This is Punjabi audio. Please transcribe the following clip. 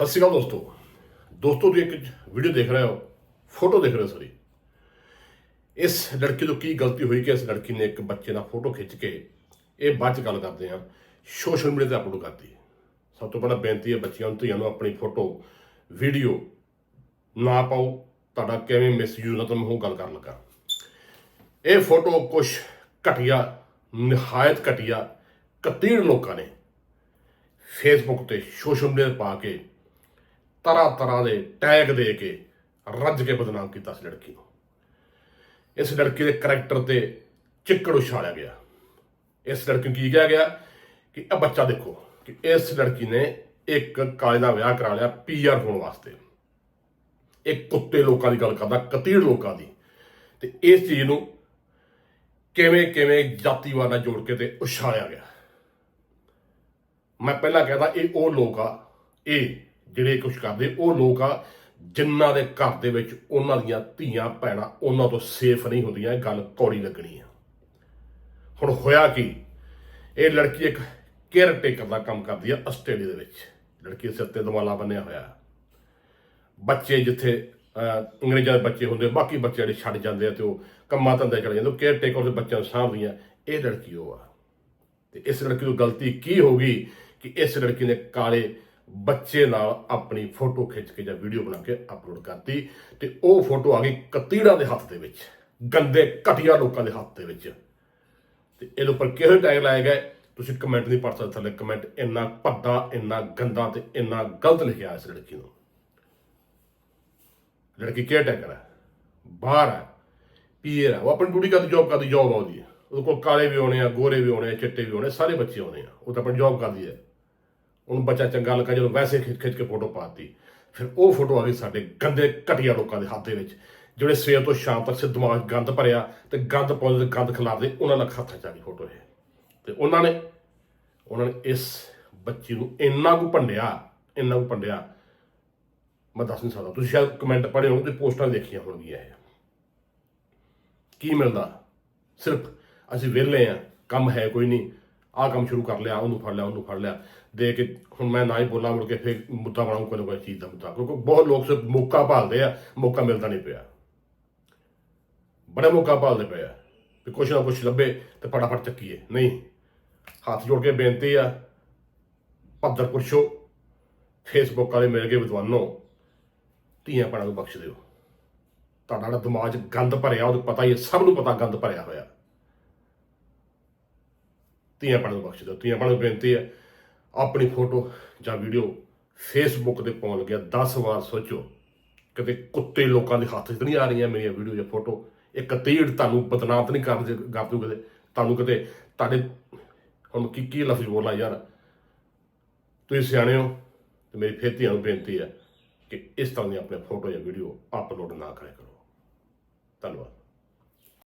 ਸਤਿ ਸ਼੍ਰੀ ਅਕਾਲ ਦੋਸਤੋ। ਦੋਸਤੋ, ਤੁਸੀਂ ਇੱਕ ਵੀਡੀਓ ਦੇਖ ਰਹੇ ਹੋ। ਫੋਟੋ ਦੇਖ ਰਹੇ ਹੋ ਸੌਰੀ ਇਸ ਲੜਕੀ ਤੋਂ ਕੀ ਗਲਤੀ ਹੋਈ ਕਿ ਇਸ ਲੜਕੀ ਨੇ ਇੱਕ ਬੱਚੇ ਨਾਲ ਫੋਟੋ ਖਿੱਚ ਕੇ ਇਹ ਬਾਅਦ ਚ ਗੱਲ ਕਰਦੇ ਆ ਸੋਸ਼ਲ ਮੀਡੀਆ ਤੇ ਅਪਲੋਡ ਕਰਤੀ। ਸਭ ਤੋਂ ਪਹਿਲਾਂ ਬੇਨਤੀ ਹੈ ਬੱਚਿਆਂ ਨੂੰ, ਧੀਆਂ ਨੂੰ ਆਪਣੀ ਫੋਟੋ ਵੀਡੀਓ ਨਾ ਪਾਓ। ਤੁਹਾਡਾ ਕਿਵੇਂ ਮਿਸਯੂਜ਼ ਨਾ ਤੁਹਾਨੂੰ ਉਹ ਗੱਲ ਕਰਨ ਲੱਗਾ। ਇਹ ਫੋਟੋ ਕੁਝ ਘਟੀਆ, ਨਿਹਾਇਤ ਘਟੀਆ, ਕਤੀੜ ਲੋਕਾਂ ਨੇ ਫੇਸਬੁੱਕ ਤੇ ਸੋਸ਼ਲ ਮੀਡੀਆ ਤੇ ਪਾ ਕੇ ਤਰ੍ਹਾਂ ਤਰ੍ਹਾਂ ਦੇ ਟੈਗ ਦੇ ਕੇ ਰੱਜ ਕੇ ਬਦਨਾਮ ਕੀਤਾ ਇਸ ਲੜਕੀ ਨੂੰ। ਇਸ ਲੜਕੀ ਦੇ ਕਰੈਕਟਰ ਤੇ ਚਿੱਕੜ ਉਛਾਲਿਆ ਗਿਆ। ਇਸ ਲੜਕੀ ਨੂੰ ਕੀ ਕਿਹਾ ਗਿਆ? ਕਿ ਇਹ ਬੱਚਾ ਦੇਖੋ, ਕਿ ਇਸ ਲੜਕੀ ਨੇ ਇੱਕ ਕਾਲੇ ਦਾ ਵਿਆਹ ਕਰਾ ਲਿਆ ਪੀਆਰ ਹੋਣ ਵਾਸਤੇ। ਇਹ ਕੁੱਤੇ ਲੋਕਾਂ ਦੀ ਗੱਲ ਕਰਦਾ, ਕਤੀੜ ਲੋਕਾਂ ਦੀ। ਤੇ ਇਸ ਚੀਜ਼ ਨੂੰ ਕਿਵੇਂ ਕਿਵੇਂ ਜਾਤੀਵਾਦ ਨਾਲ ਜੋੜ ਕੇ ਤੇ ਉਛਾਲਿਆ ਗਿਆ। ਮੈਂ ਪਹਿਲਾਂ ਕਹਿੰਦਾ ਇਹ ਉਹ ਲੋਕ ਆ, ਇਹ ਜਿਹੜੇ ਕੁਝ ਕਰਦੇ, ਉਹ ਲੋਕ ਆ ਜਿਨ੍ਹਾਂ ਦੇ ਘਰ ਦੇ ਵਿੱਚ ਉਹਨਾਂ ਦੀਆਂ ਧੀਆਂ, ਭੈਣਾਂ, ਉਹਨਾਂ ਤੋਂ ਸੇਫ ਨਹੀਂ ਹੁੰਦੀਆਂ, ਇਹ ਗੱਲ ਕੌੜੀ ਲੱਗਣੀ ਆ। ਹੁਣ ਹੋਇਆ ਕੀ? ਇਹ ਲੜਕੀ ਇੱਕ ਕੇਅਰ ਟੇਕਰ ਦਾ ਕੰਮ ਕਰਦੀ ਆ ਆਸਟ੍ਰੇਲੀਆ ਦੇ ਵਿੱਚ। ਲੜਕੀ ਦੇ ਸਿਰ ਤੇ ਦਮਾਲਾ ਬੰਨਿਆ ਹੋਇਆ। ਬੱਚੇ ਜਿੱਥੇ ਅੰਗਰੇਜ਼ਾਂ ਦੇ ਬੱਚੇ ਹੁੰਦੇ, ਬਾਕੀ ਬੱਚੇ ਜਿਹੜੇ ਛੱਡ ਜਾਂਦੇ ਆ ਤੇ ਉਹ ਕੰਮਾਂ ਧੰਦੇ ਚਲੇ ਜਾਂਦੇ, ਉਹ ਕੇਅਰ ਟੇਕਰ ਦੇ ਬੱਚਿਆਂ ਨੂੰ ਸਾਂਭਦੀਆਂ। ਇਹ ਲੜਕੀ ਉਹ ਆ। ਤੇ ਇਸ ਲੜਕੀ ਤੋਂ ਗਲਤੀ ਕੀ ਹੋ ਗਈ ਕਿ ਇਸ ਲੜਕੀ ਨੇ ਕਾਲੇ ਬੱਚੇ ਨਾਲ ਆਪਣੀ ਫੋਟੋ ਖਿੱਚ ਕੇ ਜਾਂ ਵੀਡੀਓ ਬਣਾ ਕੇ ਅਪਲੋਡ ਕਰਤੀ ਤੇ ਉਹ ਫੋਟੋ ਆ ਗਈ ਕਤੀੜਾ ਦੇ ਹੱਥ ਦੇ ਵਿੱਚ, ਗੰਦੇ ਘਟੀਆ ਲੋਕਾਂ ਦੇ ਹੱਥ ਦੇ ਵਿੱਚ। ਤੇ ਇਹਦੇ ਉੱਪਰ ਕਿਹੜੇ ਟੈਗ ਲਾਇਆ ਗਏ? ਤੁਸੀਂ ਕਮੈਂਟ ਨਹੀਂ ਪੜ੍ਹ ਸਕਦੇ ਥੱਲੇ ਕਮੈਂਟ ਇੰਨਾ ਭੱਦਾ, ਇੰਨਾ ਗੰਦਾ ਤੇ ਇੰਨਾ ਗਲਤ ਲਿਖਿਆ ਇਸ ਲੜਕੀ ਨੂੰ। ਲੜਕੀ ਕੇਅਰ ਟੇਕਰ ਹੈ ਬਾਹਰ ਹੈ ਪੀਏ ਹੈ ਉਹ ਆਪਣੀ ਡਿਊਟੀ ਕਰਦੀ ਜੌਬ ਕਰਦੀ? ਜੌਬ ਆਉਂਦੀ ਹੈ। ਉਹਦੇ ਕੋਲ ਕਾਲੇ ਵੀ ਆਉਣੇ ਆ, ਗੋਰੇ ਵੀ ਆਉਣੇ ਆ, ਚਿੱਟੇ ਵੀ ਆਉਣੇ ਸਾਰੇ ਬੱਚੇ ਆਉਣੇ ਆ। ਉਹ ਤਾਂ ਆਪਣੀ ਜੌਬ ਕਰਦੀ ਹੈ। ਉਹਨੂੰ ਬੱਚਾ ਚੰਗਾ ਲੱਗਾ ਜਦੋਂ ਵੈਸੇ ਖਿੱਚ ਖਿੱਚ ਕੇ ਫੋਟੋ ਪਾਤੀ। ਫਿਰ ਉਹ ਫੋਟੋ ਆ ਗਈ ਸਾਡੇ ਗੰਦੇ ਘਟੀਆ ਲੋਕਾਂ ਦੇ ਹੱਥ ਦੇ ਵਿੱਚ, ਜਿਹੜੇ ਸਵੇਰ ਤੋਂ ਸ਼ਾਮ ਤੱਕ ਸਿਰ ਦਿਮਾਗ 'ਚ ਗੰਦ ਭਰਿਆ ਤੇ ਗੰਦ ਪਾਉਂਦੇ ਤੇ ਗੰਦ ਖਿਲਾਰਦੇ, ਉਹਨਾਂ ਨਾਲ ਹੱਥਾਂ 'ਚ ਆ ਗਈ ਫੋਟੋ ਇਹ। ਤੇ ਉਹਨਾਂ ਨੇ ਉਹਨਾਂ ਨੇ ਇਸ ਬੱਚੀ ਨੂੰ ਇੰਨਾ ਕੁ ਭੰਡਿਆ, ਇੰਨਾ ਕੁ ਭੰਡਿਆ, ਮੈਂ ਦੱਸ ਨਹੀਂ ਸਕਦਾ। ਤੁਸੀਂ ਸ਼ਾਇਦ ਕਮੈਂਟ ਪੜ੍ਹੇ ਹੋਣ ਤੇ ਪੋਸਟਾਂ ਦੇਖੀਆਂ ਹੋਣਗੀਆਂ ਇਹ। ਕੀ ਮਿਲਦਾ? ਸਿਰਫ ਅਸੀਂ ਵਿਹਲੇ ਆ, ਕੰਮ ਹੈ ਕੋਈ ਨਹੀਂ ਆਹ ਕੰਮ ਸ਼ੁਰੂ ਕਰ ਲਿਆ, ਉਹਨੂੰ ਫੜ ਲਿਆ, ਉਹਨੂੰ ਫੜ ਲਿਆ। ਦੇ ਕੇ ਹੁਣ ਮੈਂ ਨਾ ਹੀ ਬੋਲਾਂ, ਮੁੜ ਕੇ ਫਿਰ ਮੁੱਦਾ ਬਣਾਉਂ ਕੋਈ ਨਾ ਕੋਈ ਚੀਜ਼ ਦਾ ਮੁੱਦਾ। ਕਿਉਂਕਿ ਬਹੁਤ ਲੋਕ ਸਿਰਫ ਮੌਕਾ ਭਾਲਦੇ ਆ, ਮੌਕਾ ਮਿਲਦਾ ਨਹੀਂ ਪਿਆ। ਬੜਾ ਮੌਕਾ ਭਾਲਦੇ ਪਏ ਆ ਵੀ ਕੁਛ ਨਾ ਕੁਛ ਲੱਭੇ ਤੇ ਫਟਾਫਟ ਚੱਕੀਏ। ਨਹੀਂ, ਹੱਥ ਜੋੜ ਕੇ ਬੇਨਤੀ ਆ, ਪੱਧਰ ਪੁਰਸ਼ੋ ਫੇਸਬੁੱਕ ਵਾਲੇ ਮਿਲ ਕੇ ਵਿਦਵਾਨੋ, ਧੀਆਂ ਭੈਣਾਂ ਨੂੰ ਬਖਸ਼ ਦਿਓ। ਤੁਹਾਡਾ ਜਿਹੜਾ ਦਿਮਾਗ ਗੰਦ ਭਰਿਆ ਉਹ ਪਤਾ ਹੀ ਹੈ, ਸਭ ਨੂੰ ਪਤਾ ਗੰਦ ਭਰਿਆ ਹੋਇਆ। ਧੀਆਂ ਭੈਣਾਂ ਨੂੰ ਬਖਸ਼ ਦਿਓ ਧੀਆਂ ਭੈਣਾਂ ਨੂੰ ਬੇਨਤੀ ਹੈ, ਆਪਣੀ ਫੋਟੋ ਜਾਂ ਵੀਡੀਓ ਫੇਸਬੁੱਕ ਤੇ ਪਾਉਣ ਲੱਗਿਆ। 10 ਵਾਰ ਸੋਚੋ, ਕਿਤੇ ਕੁੱਤੇ ਲੋਕਾਂ ਦੇ ਹੱਥ 'ਚ ਨਹੀਂ ਆ ਰਹੀਆਂ ਮੇਰੀਆਂ ਵੀਡੀਓ ਜਾਂ ਫੋਟੋ। ਇਹ ਕਤੀੜ ਤੁਹਾਨੂੰ ਬਦਨਾਮ ਤਾਂ ਨਹੀਂ ਕਰਦੇ ਕਰਦੇ ਕਿਤੇ ਤੁਹਾਨੂੰ ਕਿਤੇ ਤੁਹਾਡੇ ਹੁਣ ਕੀ ਕੀ ਲਫ਼ਜ਼ ਬੋਲਾਂ ਯਾਰ? ਤੁਸੀਂ ਸਿਆਣੇ ਹੋ ਤੇ ਮੇਰੀ ਫਿਰ ਧੀਆਂ ਨੂੰ ਬੇਨਤੀ ਹੈ ਕਿ ਇਸ ਤਰ੍ਹਾਂ ਦੀ ਆਪਣੇ ਫੋਟੋ ਜਾਂ ਵੀਡੀਓ ਅਪਲੋਡ ਨਾ ਕਰਿਆ ਕਰੋ। ਧੰਨਵਾਦ।